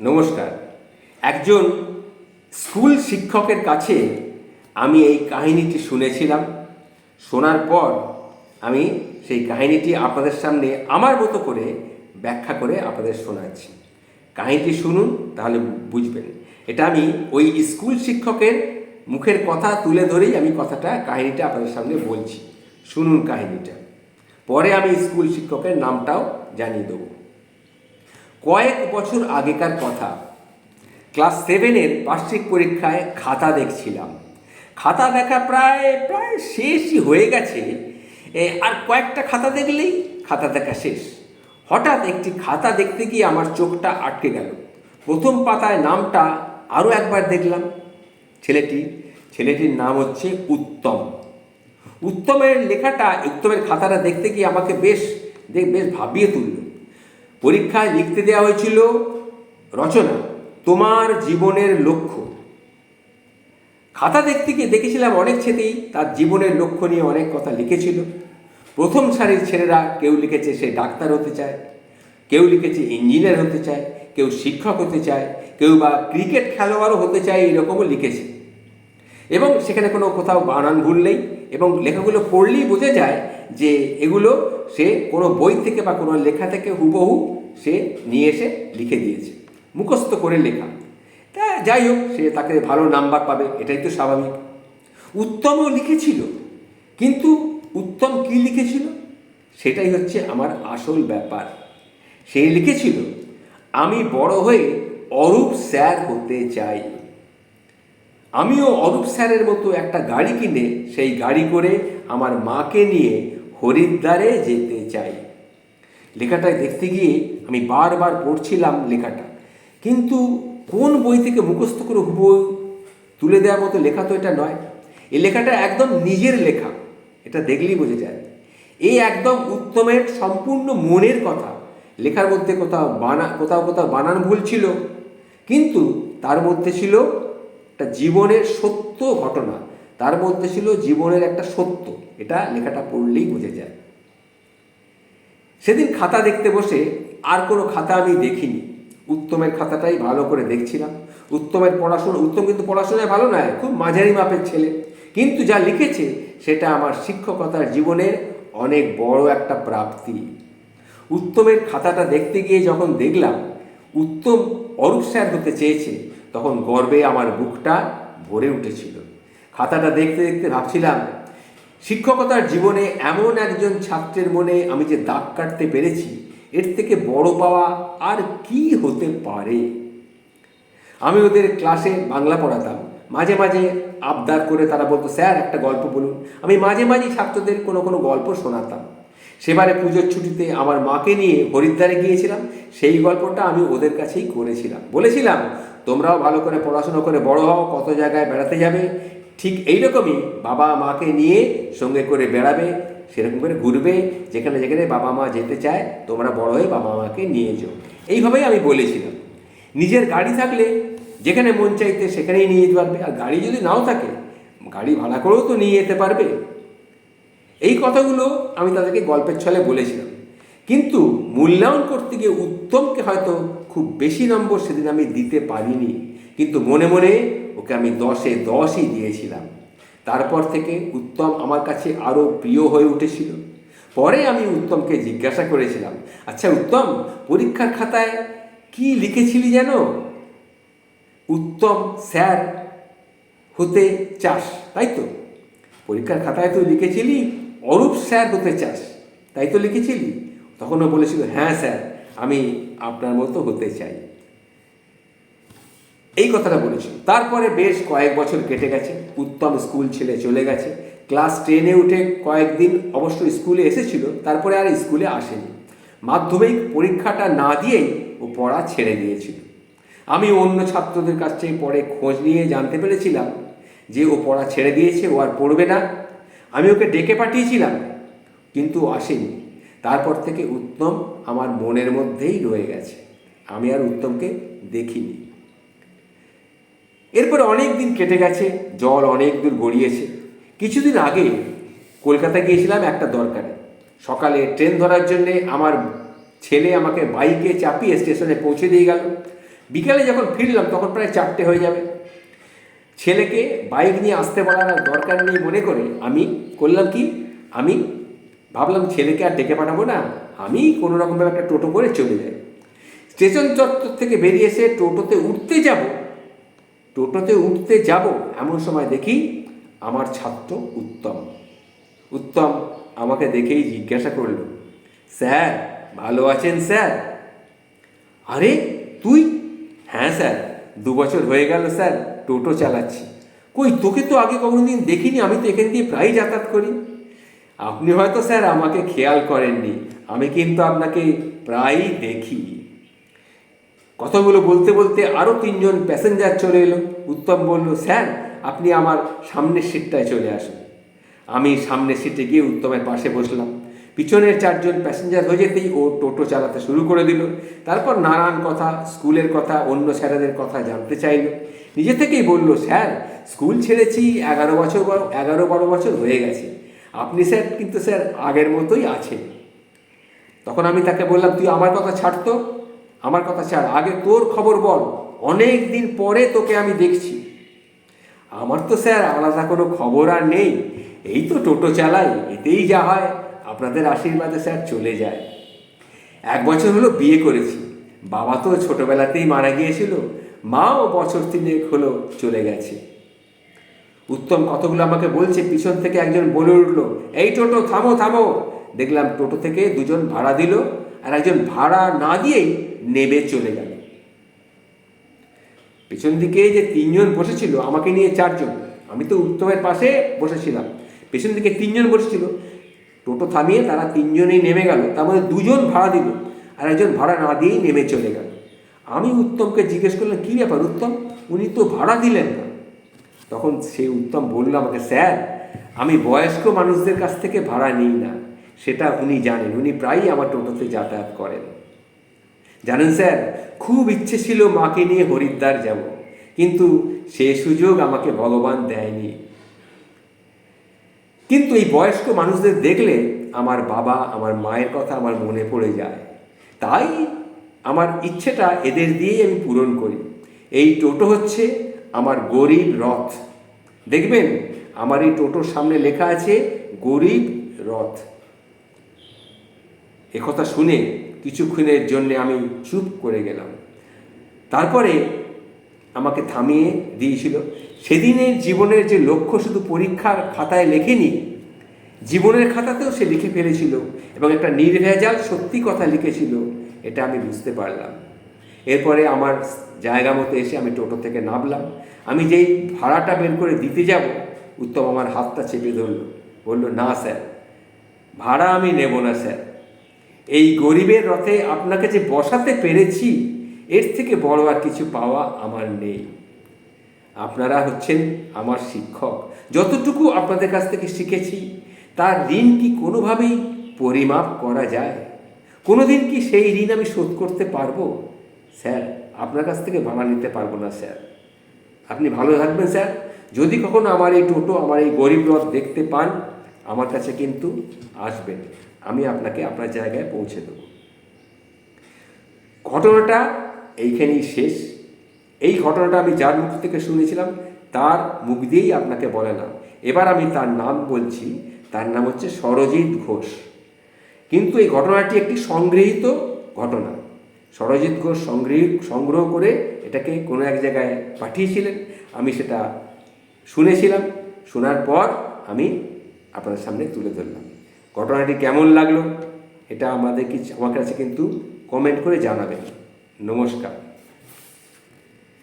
নমস্কার। একজন স্কুল শিক্ষকের কাছে আমি এই কাহিনীটি শুনেছিলাম। শোনার পর আমি সেই কাহিনীটি আপনাদের সামনে আমার মতো করে ব্যাখ্যা করে আপনাদের শোনাচ্ছি। কাহিনীটি শুনুন, তাহলে বুঝবেন। এটা আমি ওই স্কুল শিক্ষকের মুখের কথা তুলে ধরেই আমি কথাটা, কাহিনীটা আপনাদের সামনে বলছি। শুনুন কাহিনীটা। পরে আমি স্কুল শিক্ষকের নামটাও জানিয়ে দেবো। কয়েক বছর আগেকার কথা। ক্লাস সেভেনের বার্ষিক পরীক্ষায় খাতা দেখছিলাম। খাতা দেখা প্রায় প্রায় শেষই হয়ে গেছে। আর কয়েকটা খাতা দেখলেই খাতা দেখা শেষ। হঠাৎ একটি খাতা দেখতে গিয়ে আমার চোখটা আটকে গেল। প্রথম পাতায় নামটা আরও একবার দেখলাম। ছেলেটি, ছেলেটির নাম হচ্ছে উত্তম। উত্তমের লেখাটা, উত্তমের খাতাটা দেখতে গিয়ে আমাকে বেশ বেশ ভাবিয়ে তুলল। পরীক্ষায় লিখতে দেওয়া হয়েছিল, রচনা, তোমার জীবনের লক্ষ্য। খাতা দেখতে গিয়ে দেখেছিলাম অনেক ছেলেই তার জীবনের লক্ষ্য নিয়ে অনেক কথা লিখেছিল। প্রথম সারির ছেলেরা কেউ লিখেছে সে ডাক্তার হতে চায়, কেউ লিখেছে ইঞ্জিনিয়ার হতে চায়, কেউ শিক্ষক হতে চায়, কেউ বা ক্রিকেট খেলোয়াড়ও হতে চায়, এরকমও লিখেছে। এবং সেখানে কোনো কোথাও বানান ভুল নেই এবং লেখাগুলো পড়লেই বোঝা যায় যে এগুলো সে কোনো বই থেকে বা কোনো লেখা থেকে হুবহু সে নিয়ে এসে লিখে দিয়েছে, মুখস্থ করে লেখা। তা যাই হোক, সে তাকে ভালো নাম্বার পাবে, এটাই তো স্বাভাবিক। উত্তমও লিখেছিল, কিন্তু উত্তম কি লিখেছিল? সেটাই হচ্ছে আমার আসল ব্যাপার। সে লিখেছিল, আমি বড় হয়ে অরূপ স্যার হতে চাই। আমিও অরূপ স্যারের মতো একটা গাড়ি কিনে সেই গাড়ি করে আমার মাকে নিয়ে হরিদ্বারে যেতে চাই। লেখাটায় দেখতে গিয়ে আমি বারবার পড়ছিলাম লেখাটা। কিন্তু কোন বই থেকে মুখস্থ করে হুবহু তুলে দেওয়ার মতো লেখা তো এটা নয়। এই লেখাটা একদম নিজের লেখা, এটা দেখলেই বোঝা যায়। এই একদম উত্তমের, সম্পূর্ণ মনের কথা। লেখার মধ্যে কোথাও বানা, কোথাও কোথাও বানান ভুল ছিল। কিন্তু তার মধ্যে ছিল একটা জীবনের সত্য ঘটনা, তার মধ্যে ছিল জীবনের একটা সত্য। এটা লেখাটা পড়লেই বোঝা যায়। সেদিন খাতা দেখতে বসে আর কোনো খাতা আমি দেখিনি। উত্তমের খাতাটাই ভালো করে দেখছিলাম। উত্তমের পড়াশোনা, উত্তম কিন্তু পড়াশোনায় ভালো নয়, খুব মাঝারি মাপের ছেলে। কিন্তু যা লিখেছে, সেটা আমার শিক্ষকতার জীবনের অনেক বড় একটা প্রাপ্তি। উত্তমের খাতাটা দেখতে গিয়ে যখন দেখলাম, উত্তম অরূপ স্যার হতে চেয়েছে। তখন গর্বে আমার বুকটা ভরে উঠেছিল। খাতাটা দেখতে দেখতে ভাবছিলাম, শিক্ষকতার জীবনে এমন একজন ছাত্রের মনে আমি যে দাগ কাটতে পেরেছি, এর থেকে বড় পাওয়া আর কি হতে পারে? আমি ওদের ক্লাসে বাংলা পড়াতাম। মাঝে মাঝে আবদার করে তারা বলতো, স্যার, একটা গল্প বলুন। আমি মাঝে মাঝে ছাত্রদের কোনো কোনো গল্প শোনাতাম। সেবারে পুজোর ছুটিতে আমার মাকে নিয়ে হরিদ্বারে গিয়েছিলাম। সেই গল্পটা আমি ওদের কাছেই করেছিলাম। বলেছিলাম তোমরাও ভালো করে পড়াশোনা করে বড় হও, কত জায়গায় বেড়াতে যাবে। ঠিক এইরকমই বাবা মাকে নিয়ে সঙ্গে করে বেড়াবে, সেরকম করে ঘুরবে, যেখানে যেখানে বাবা মা যেতে চায়, তোমরা বড় হয়ে বাবা মাকে নিয়ে যাও। এইভাবেই আমি বলেছিলাম। নিজের গাড়ি থাকলে যেখানে মন চাইতে সেখানেই নিয়ে যেতে পারবে, আর গাড়ি যদি নাও থাকে, গাড়ি ভাড়া করেও তো নিয়ে যেতে পারবে। এই কথাগুলো আমি তাদেরকে গল্পের ছলে বলেছিলাম। কিন্তু মূল্যায়ন করতে গিয়ে উত্তমকে হয়তো খুব বেশি নম্বর সেদিন আমি দিতে পারিনি। কিন্তু মনে মনে ওকে আমি দশে দশই দিয়েছিলাম। তারপর থেকে উত্তম আমার কাছে আরও প্রিয় হয়ে উঠেছিল। পরে আমি উত্তমকে জিজ্ঞাসা করেছিলাম আচ্ছা উত্তম, পরীক্ষার খাতায় কি লিখেছিলি যেন? উত্তম, স্যার, হতে চাস, তাই তো? পরীক্ষার খাতায় তো লিখেছিলি, অরূপ স্যার হতে চাস, তাই তো লিখেছিলি? তখন ও বলেছিল হ্যাঁ স্যার, আমি আপনার মতো হতে চাই। এই কথাটা বলেছিল। তারপরে বেশ কয়েক বছর কেটে গেছে, উত্তম স্কুল ছেড়ে চলে গেছে। ক্লাস টেনে উঠে কয়েকদিন অবশ্য স্কুলে এসেছিল, তারপরে আর স্কুলে আসেনি। মাধ্যমিক পরীক্ষাটা না দিয়েই ও পড়া ছেড়ে দিয়েছিল। আমি অন্য ছাত্রদের কাছ থেকে পরে খোঁজ নিয়ে জানতে পেরেছিলাম যে ও পড়া ছেড়ে দিয়েছে, ও আর পড়বে না। আমি ওকে ডেকে পাঠিয়েছিলাম, কিন্তু আসেনি। তারপর থেকে উত্তম আমার মনের মধ্যেই রয়ে গেছে। আমি আর উত্তমকে দেখিনি। এরপরে অনেক দিন কেটে গেছে, জল অনেক দূর গড়িয়েছে। কিছুদিন আগে কলকাতা গিয়েছিলাম একটা দরকারে। সকালে ট্রেন ধরার জন্যে আমার ছেলে আমাকে বাইকে চাপিয়ে স্টেশনে পৌঁছে দিয়ে গেল। বিকালে যখন ফিরলাম তখন প্রায় চারটে হয়ে যাবে। ছেলেকে বাইক নিয়ে আসতে আর দরকার নেই মনে করে আমি করলাম কি? আমি ভাবলাম ছেলেকে আর ডেকে পাঠাবো না। আমি কোনো রকমভাবে একটা টোটো করে চলে যাই। স্টেশন চত্বর থেকে বেরিয়ে এসে টোটোতে উঠতে যাব। টোটোতে উঠতে যাব এমন সময় দেখি আমার ছাত্র উত্তম। উত্তম আমাকে দেখেই জিজ্ঞাসা করল, স্যার, ভালো আছেন স্যার? আরে, তুই? হ্যাঁ স্যার, দু বছর হয়ে গেল স্যার, টোটো চালাচ্ছি। কই, তোকে তো আগে কখনো দিন দেখিনি, আমি তো এখান দিয়ে প্রায়ই যাতায়াত করি। আপনি হয়তো স্যার আমাকে খেয়াল করেননি। আমি কিন্তু আপনাকে প্রায়ই দেখি। কথাগুলো বলতে বলতে আরও তিনজন প্যাসেঞ্জার চলে এলো। উত্তম বলল, স্যার, আপনি আমার সামনের সিটটায় চলে আসুন। আমি সামনের সিটে গিয়ে উত্তমের পাশে বসলাম। পিছনের চারজন প্যাসেঞ্জার হয়ে যেতেই ও টোটো চালাতে শুরু করে দিল। তারপর নানান কথা, স্কুলের কথা, অন্য স্যারেদের কথা জানতে চাইল। নিজে থেকেই বলল, স্যার, স্কুল ছেড়েছি এগারো বছর এগারো বারো বছর হয়ে গেছে। আপনি স্যার, কিন্তু স্যার, আগের মতোই আছে। তখন আমি তাকে বললাম, তুই আমার কথা ছাড়তো আমার কথা ছাড়। আগে তোর খবর বল। অনেক দিন পরে তোকে আমি দেখছি। আমার তো স্যার, আলাদা কোনো খবর আর নেই। এই তো টোটো চালাই, এতেই যা হয়। আপনাদের আশীর্বাদে স্যার চলে যায়। এক বছর হলো বিয়ে করেছি। বাবা তো ছোটবেলাতেই মারা গিয়েছিল। মাও বছর তিনেক হলো চলে গেছে। উত্তম কতগুলো আমাকে বলছে, পিছন থেকে একজন বলে উঠল, এই টোটো, থামো থামো। দেখলাম টোটো থেকে দুজন ভাড়া দিল আর একজন ভাড়া না দিয়েই নেবে চলে গেল। পেছন দিকে যে তিনজন বসেছিল, আমাকে নিয়ে চারজন, আমি তো উত্তমের পাশে বসেছিলাম। পেছন দিকে তিনজন বসেছিল, টোটো থামিয়ে তারা তিনজনেই নেমে গেল, তার মধ্যে দুজন ভাড়া দিল আর একজন ভাড়া না দিয়েই নেমে চলে গেল। আমি উত্তমকে জিজ্ঞেস করলাম, কী ব্যাপার উত্তম? উনি তো ভাড়া দিলেন না। তখন সেই উত্তম বলল, আমাকে স্যার, আমি বয়স্ক মানুষদের কাছ থেকে ভাড়া নিই না। সেটা উনি জানেন। উনি প্রায়ই আমার টোটোতে যাতায়াত করেন। জানেন স্যার, খুব ইচ্ছে ছিল মাকে নিয়ে হরিদ্বার যাব, কিন্তু সে সুযোগ আমাকে ভগবান দেয়নি। কিন্তু এই বয়স্ক মানুষদের দেখলে আমার বাবা, আমার মায়ের কথা আমার মনে পড়ে যায়। তাই আমার ইচ্ছেটা এদের দিয়েই আমি পূরণ করি। এই টোটো হচ্ছে আমার গরিব রথ। দেখবেন, আমার এই টোটোর সামনে লেখা আছে, গরিব রথ। একথা শুনে কিছুক্ষণের জন্য আমি চুপ করে গেলাম। তারপরে আমাকে থামিয়ে দিয়েছিল। সেদিনের জীবনের যে লক্ষ্য শুধু পরীক্ষার খাতায় লেখেনি, জীবনের খাতাতেও সে লিখে ফেলেছিল এবং একটা নির্ভেজাল সত্যি কথা লিখেছিল, এটা আমি বুঝতে পারলাম। এরপরে আমার জায়গা মতো এসে আমি টোটো থেকে নামলাম। আমি যেই ভাড়াটা বের করে দিতে যাব, উত্তম আমার হাতটা চেপে ধরলো, বলল, না স্যার, ভাড়া আমি নেব না স্যার। এই গরিবের রথে আপনাকে যে বসাতে পেরেছি, এর থেকে বড় আর কিছু পাওয়া আমার নেই। আপনারা হচ্ছেন আমার শিক্ষক। যতটুকু আপনাদের কাছ থেকে শিখেছি, তার ঋণ কি কোনোভাবেই পরিমাপ করা যায়? কোনোদিন কি সেই ঋণ আমি শোধ করতে পারব? স্যার, আপনার কাছ থেকে ভাড়া নিতে পারব না, স্যার। আপনি ভালো থাকবেন, স্যার। যদি কখনো আমার এই টোটো, আমার এই গরিব রথ দেখতে পান, আমার কাছে কিন্তু আসবেন। আমি আপনাকে আপনার জায়গায় পৌঁছে দেবো। ঘটনাটা এইখানেই শেষ। এই ঘটনাটা আমি যার মুখ থেকে শুনেছিলাম, তার মুখ দিয়েই আপনাকে বলেলাম। এবার আমি তার নাম বলছি, তার নাম হচ্ছে সরজিৎ ঘোষ। কিন্তু এই ঘটনাটি একটি সংগৃহীত ঘটনা। সরজিৎ সংগৃহ সংগ্রহ করে এটাকে কোনো এক জায়গায় পাঠিয়েছিলেন। আমি সেটা শুনেছিলাম, শোনার পর আমি আপনাদের সামনে তুলে ধরলাম। ঘটনাটি কেমন লাগল, এটা আমাদের কি আমার কাছে কিন্তু কমেন্ট করে জানাবেন। নমস্কার।